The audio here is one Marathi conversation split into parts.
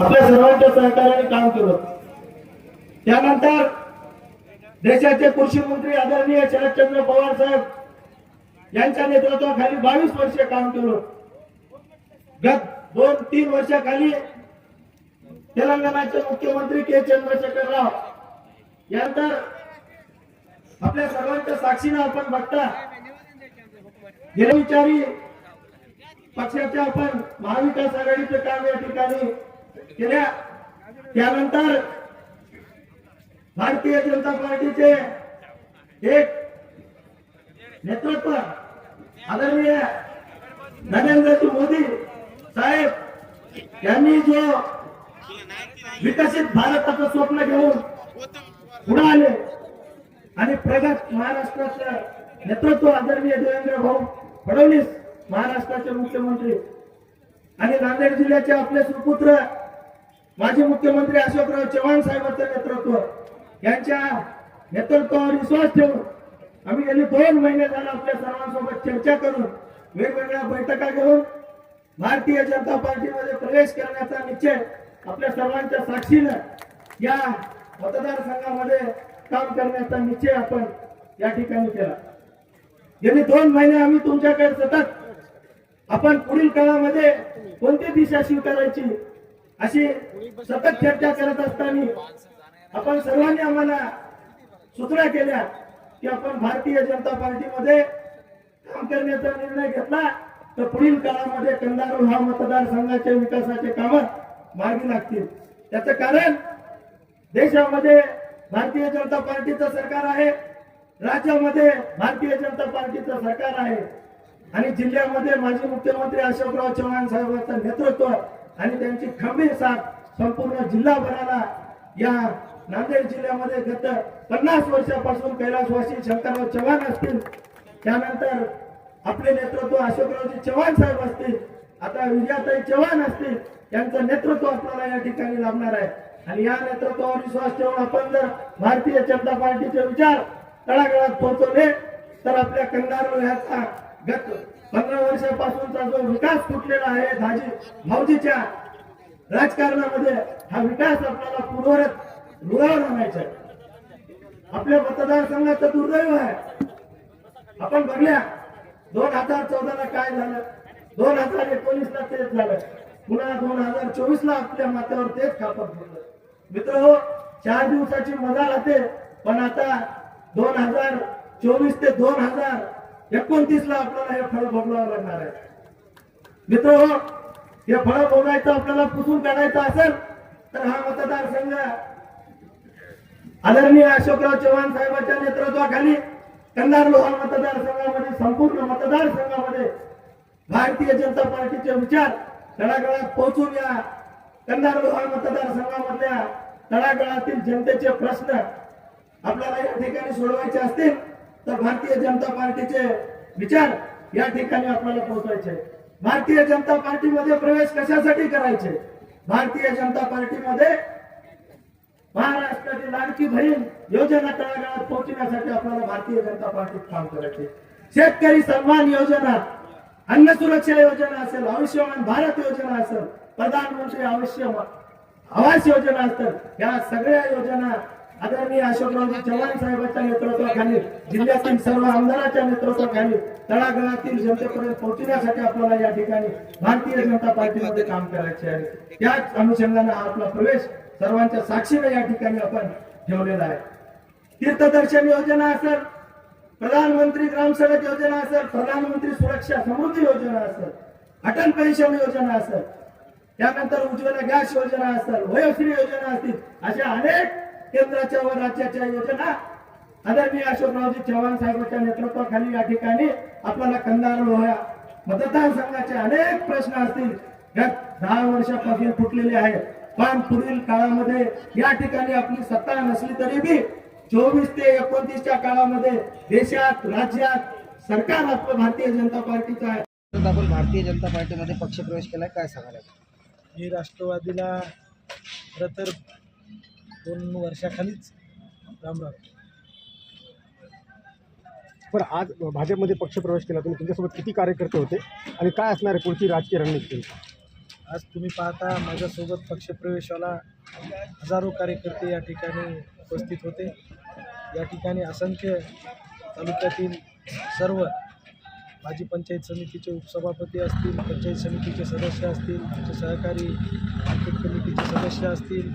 आपल्या सर्वांच्या सहकार्याने काम केलं त्यानंतर देशाचे कृषी मंत्री आदरणीय शरदचंद्र पवार साहेब यांच्या नेतृत्वाखाली बावीस वर्ष काम केलं गत दोन तीन वर्षाखाली तेलंगणाचे मुख्यमंत्री के. चंद्रशेखर राव यानंतर आपल्या सर्वांच्या साक्षीनं आपण बघता गेले विचारी पक्षाचे आपण महाविकास आघाडीचे काम या ठिकाणी केल्या. त्यानंतर भारतीय जनता पार्टीचे एक नेतृत्व आदरणीय नरेंद्रजी मोदी साहेब यांनी जो विकसित भारताचं स्वप्न घेऊन पुढे आले आणि प्रगत महाराष्ट्राचं नेतृत्व आदरणीय देवेंद्र भाऊ फडणवीस महाराष्ट्राचे मुख्यमंत्री आणि नांदेड जिल्ह्याचे आपले सुपुत्र माजी मुख्यमंत्री अशोकराव चव्हाण साहेबांचं नेतृत्व यांच्या नेतृत्वावर विश्वास ठेवून आम्ही गेले दोन महिने झाला आपल्या सर्वांसोबत चर्चा करून वेगवेगळ्या बैठका घेऊन भारतीय जनता पार्टीमध्ये प्रवेश करण्याचा निश्चय आपल्या सर्वांच्या साक्षीनं या मतदारसंघामध्ये काम करण्याचा निश्चय आपण या ठिकाणी केला. गेली दोन महिने आम्ही तुमच्याकडे सतत आपण पुढील काळामध्ये कोणती दिशा स्वीकारायची अशी सतत चर्चा करत असताना आपण सर्वांनी आम्हाला सूचना केल्या की आपण भारतीय जनता पार्टीमध्ये काम करण्याचा निर्णय घेतला तर पुढील काळामध्ये कंदारू हा मतदारसंघाच्या विकासाचे काम मार्गी लागतील. त्याचं कारण देशामध्ये भारतीय जनता पार्टीचं सरकार आहे राज्यामध्ये भारतीय जनता पार्टीचं सरकार आहे आणि जिल्ह्यामध्ये माजी मुख्यमंत्री अशोकराव चव्हाण साहेबांचं नेतृत्व आणि त्यांची खंबीर साथ संपूर्ण जिल्हाभराला या नांदेड जिल्ह्यामध्ये गत पन्नास वर्षापासून कैलासवासी शंकरराव चव्हाण असतील. त्यानंतर आपले नेतृत्व अशोकरावजी चव्हाण साहेब असतील. आता विजयाताई चव्हाण असतील. यांचं नेतृत्व आपल्याला या ठिकाणी लाभणार आहे. आणि या नेतृत्वावर विश्वास ठेवून आपण जर भारतीय जनता पार्टीचे विचार तळागाळात पोहोचवले तर आपल्या कंदार ह्याचा गत पंधरा वर्षापासूनचा जो विकास फुटलेला आहे धाजी भाऊजीच्या राजकारणामध्ये हा विकास आपल्याला पूर्वरत रुळावर आणायचा आहे. आपल्या मतदारसंघाचं दुर्दैव आहे. आपण बघल्या दोन हजार चौदाला काय झालं? दोन हजार एकोणीस ला तेच झालं. पुन्हा दोन हजार चोवीस ला आपल्या माथ्यावर तेच खापर पडलं मित्र हो चार दिवसाची मजा राहते पण आता दोन हजार चोवीस ते दोन हजार एकोणतीस ला आपल्याला हे फळ भोगवावं लागणार आहे. मित्र हो हे फळ भोगायचं आपल्याला पुसून काढायचं असेल तर हा मतदारसंघ आदरणीय अशोकराव चव्हाण साहेबांच्या नेतृत्वाखाली कंधार लोहा मतदारसंघामध्ये संपूर्ण मतदारसंघामध्ये भारतीय जनता पार्टीचे विचार तळागाळात पोहोचून या. कंधार लोहा मतदारसंघामधल्या तळागाळातील जनतेचे प्रश्न आपल्याला या ठिकाणी सोडवायचे असतील. तर भारतीय जनता पार्टीचे विचार या ठिकाणी आपल्याला पोहोचवायचे भारतीय जनता पार्टीमध्ये प्रवेश कशासाठी करायचे? भारतीय जनता पार्टीमध्ये महाराष्ट्राची लाडकी बहीण योजना तळागाळात पोहोचण्यासाठी आपल्याला भारतीय जनता पार्टीत काम करायचे. शेतकरी सन्मान योजना अन्न सुरक्षा योजना असेल आयुष्यमान भारत योजना असेल प्रधानमंत्री आयुष्य आवास योजना असेल या सगळ्या योजना आदरणीय अशोकरावजी चव्हाण साहेबांच्या नेतृत्वाखाली जिल्ह्यातील सर्व आमदारांच्या नेतृत्वाखाली तळागाळातील जनतेपर्यंत पोहोचण्यासाठी आपल्याला या ठिकाणी भारतीय जनता पार्टीमध्ये काम करायचे आहे. त्याच अनुषंगाने हा आपला प्रवेश सर्वांच्या साक्षीने या ठिकाणी आपण ठेवलेला आहे. तीर्थदर्शन योजना असेल प्रधानमंत्री ग्राम सडक योजना असेल प्रधानमंत्री सुरक्षा समृद्धी योजना असेल अटल पेन्शन योजना असेल त्यानंतर उज्ज्वला गॅस योजना असेल वयोश्री योजना असतील अशा अनेक केंद्राच्या व राज्याच्या योजना. आदरणीय अशोकरावजी चव्हाण साहेबांच्या नेतृत्वाखाली या ठिकाणी आपल्याला कंदार लोहा मतदारसंघाचे अनेक प्रश्न असतील. गत दहा वर्षापासून फुटलेले आहेत. पण पुढील काळामध्ये या ठिकाणी आपली सत्ता नसली तरी बी चोवीस ते एकोणतीसच्या काळामध्ये देशात राज्यात सरकार आपलं भारतीय जनता पार्टीचं आहे. आपण भारतीय जनता पार्टीमध्ये पक्षप्रवेश केलाय काय सांगायला मी राष्ट्रवादीला खरं तर दोन वर्षाखालीच राम पण आज भाजपमध्ये पक्षप्रवेश केला तुम्ही तुमच्यासोबत किती कार्यकर्ते होते आणि काय असणार आहे पुढची राजकीय रणनीती? आज तुम्ही पाहता माझ्यासोबत पक्षप्रवेशाला हजारो कार्यकर्ते या ठिकाणी उपस्थित होते. या ठिकाणी असंख्य तालुक्यातील सर्व माजी पंचायत समितीचे उपसभापती असतील पंचायत समितीचे सदस्य असतील आमचे सहकारी मार्केट कमिटीचे सदस्य असतील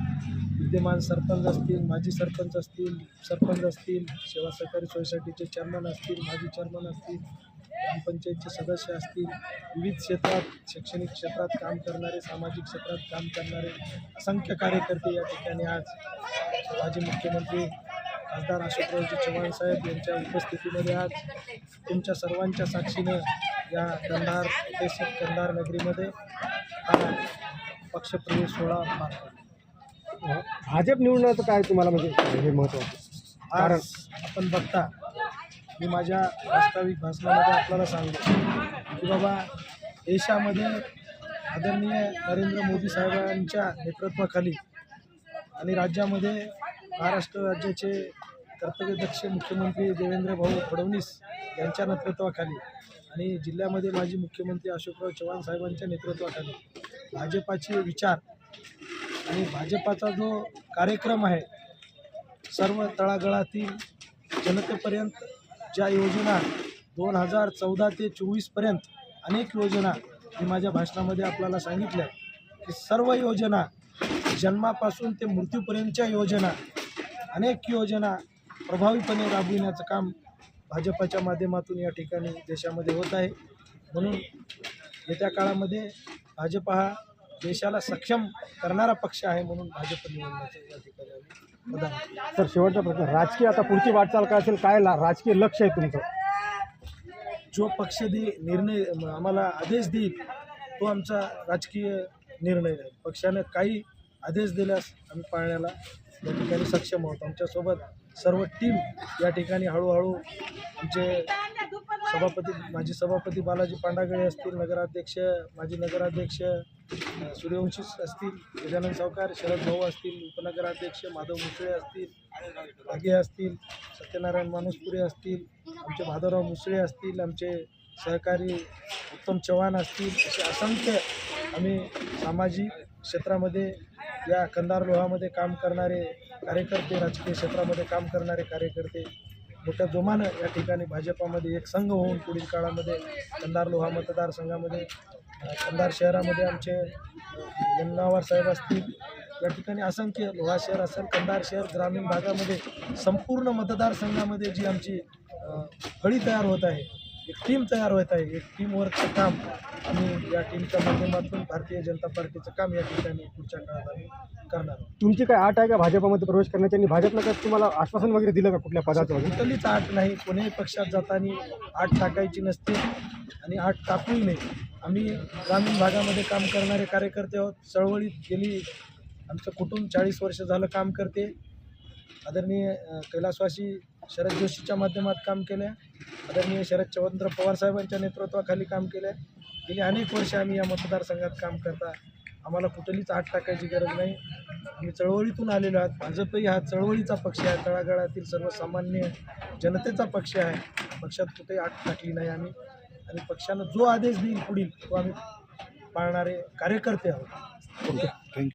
विद्यमान सरपंच असतील माजी सरपंच असतील सरपंच असतील सेवा सहकारी सोसायटीचे चेअरमन असतील माजी चेअरमन असतील ग्रामपंचायतचे सदस्य असतील विविध क्षेत्रात शैक्षणिक क्षेत्रात काम करणारे सामाजिक क्षेत्रात काम करणारे असंख्य कार्यकर्ते या ठिकाणी आज माजी मुख्यमंत्री खासदार अशोकरावजी चव्हाण साहेब यांच्या उपस्थितीमध्ये आज तुमच्या सर्वांच्या साक्षीनं या कंधार ऐतिहासिक कंधार नगरीमध्ये हा पक्षप्रवेश सोहळा पार पडला. भाजप निवडण्याचं काय तुम्हाला म्हणजे हे महत्त्वाचं आज आपण बघता मी माझ्या वास्तविक भाषणामध्ये आपल्याला सांगतो की बाबा देशामध्ये आदरणीय नरेंद्र मोदी साहेबांच्या नेतृत्वाखाली आणि राज्यामध्ये महाराष्ट्र राज्याचे कर्तव्यदक्ष मुख्यमंत्री देवेंद्र भाऊ फडणवीस यांच्या नेतृत्वाखाली आणि जिल्ह्यामध्ये माजी मुख्यमंत्री अशोकराव चव्हाण साहेबांच्या नेतृत्वाखाली भाजपाचे विचार आणि भाजपाचा जो कार्यक्रम आहे सर्व तळागळातील जनतेपर्यंत ज्या योजना दोन हजार चौदा ते चोवीसपर्यंत अनेक योजना मी माझ्या भाषणामध्ये आपल्याला सांगितल्या की सर्व योजना जन्मापासून ते मृत्यूपर्यंतच्या योजना अनेक योजना प्रभावीपणे राबविण्याचं काम भाजपाच्या माध्यमातून या ठिकाणी देशामध्ये होत आहे. म्हणून येत्या काळामध्ये भाजप हा देशाला सक्षम करणारा पक्ष आहे म्हणून भाजप निवडण्याचं. सर शेवटचा प्रश्न. राजकीय आता पुढची वाटचाल काय असेल? काय ला- राजकीय लक्ष आहे तुमचं? जो पक्ष दे निर्णय आम्हाला आदेश देईल तो आमचा राजकीय निर्णय आहे पक्षाने काही आदेश दिल्यास आम्ही पाळण्याला या ठिकाणी सक्षम आहोत. आमच्यासोबत सर्व टीम या ठिकाणी हळूहळू आमचे सभापती माजी सभापती बालाजी पांडागळे असतील नगराध्यक्ष माजी नगराध्यक्ष सूर्यवंशी असतील गजानन सावकार शरद भाऊ असतील उपनगराध्यक्ष माधव मुसळे असतील भागे असतील सत्यनारायण माणुसपुरे असतील आमचे माधवराव मुसळे असतील आमचे सहकारी उत्तम चव्हाण असतील असे असंख्य आम्ही सामाजिक क्षेत्रामध्ये या कंदार लोहामध्ये काम करणारे कार्यकर्ते राजकीय क्षेत्रामध्ये काम करणारे कार्यकर्ते मोठ्या जोमानं या ठिकाणी भाजपामध्ये एक संघ होऊन पुढील काळामध्ये कंधार लोहा मतदारसंघामध्ये कंधार शहरामध्ये आमचे अ, साहेब असतील या ठिकाणी असंख्य लोहा शहर असेल कंधार शहर ग्रामीण भागामध्ये संपूर्ण मतदारसंघामध्ये जी आमची अ, फळी तयार होत आहे एक टीम तयार होत आहे. एक टीमवर्कचं काम आम्ही या टीमच्या माध्यमातून भारतीय जनता पार्टीचं काम या ठिकाणी पुढच्या काळात आम्ही करणार आहोत. तुमची काय आठ आहे का भाजपामध्ये प्रवेश करण्याची? आणि भाजपनं काय तुम्हाला आश्वासन वगैरे दिलं का कुठल्या पदाचं वगैरे? कुठलीच आठ नाही. कोणीही पक्षात जाताना आठ टाकायची नसते आणि आठ टाकूही नाही. आम्ही ग्रामीण भागामध्ये काम करणारे कार्यकर्ते आहोत. चळवळीत गेली. आमचं कुटुंब चाळीस वर्ष झालं काम करते. आदरणीय कैलासवासी शरद जोशीच्या माध्यमात काम केलं आदरणीय शरदचंद्र पवार साहेबांच्या नेतृत्वाखाली काम केलं गेली अनेक वर्ष आम्ही या मतदारसंघात काम करता. आम्हाला कुठलीच हात टाकायची गरज नाही. आम्ही चळवळीतून आलेलो आहोत. भाजपही हा चळवळीचा पक्ष आहे. तळागाळातील सर्वसामान्य जनतेचा पक्ष आहे. पक्षात कुठेही आठ टाकली नाही आम्ही. आणि पक्षानं जो आदेश देईल पुढील तो आम्ही पाळणारे कार्यकर्ते आहोत. ओके.